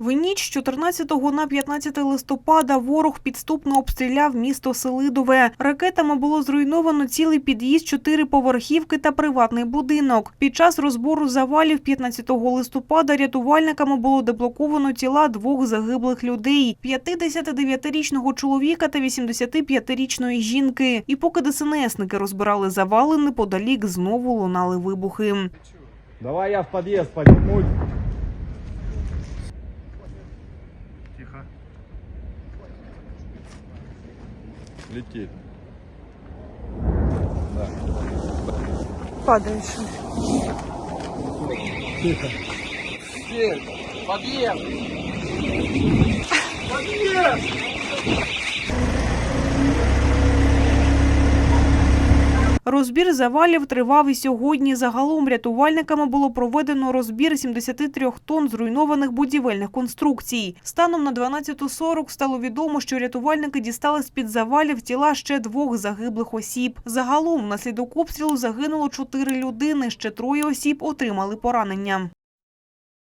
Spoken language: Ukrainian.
В ніч з 14 на 15 листопада ворог підступно обстріляв місто Селидове. Ракетами було зруйновано цілий під'їзд, чотири поверхівки та приватний будинок. Під час розбору завалів 15 листопада рятувальниками було деблоковано тіла двох загиблих людей: 59-річного чоловіка та 85-річної жінки. І поки ДСНСники розбирали завали, неподалік знову лунали вибухи. Давай я в подъезд поднимусь. тихо. Летит. Да. Падающим. Тихо. Все, подъем. Розбір завалів тривав і сьогодні. Загалом рятувальниками було проведено розбір 73 тонн зруйнованих будівельних конструкцій. Станом на 12.40 стало відомо, що рятувальники дістали з-під завалів тіла ще двох загиблих осіб. Загалом внаслідок обстрілу загинуло чотири людини, ще троє осіб отримали поранення.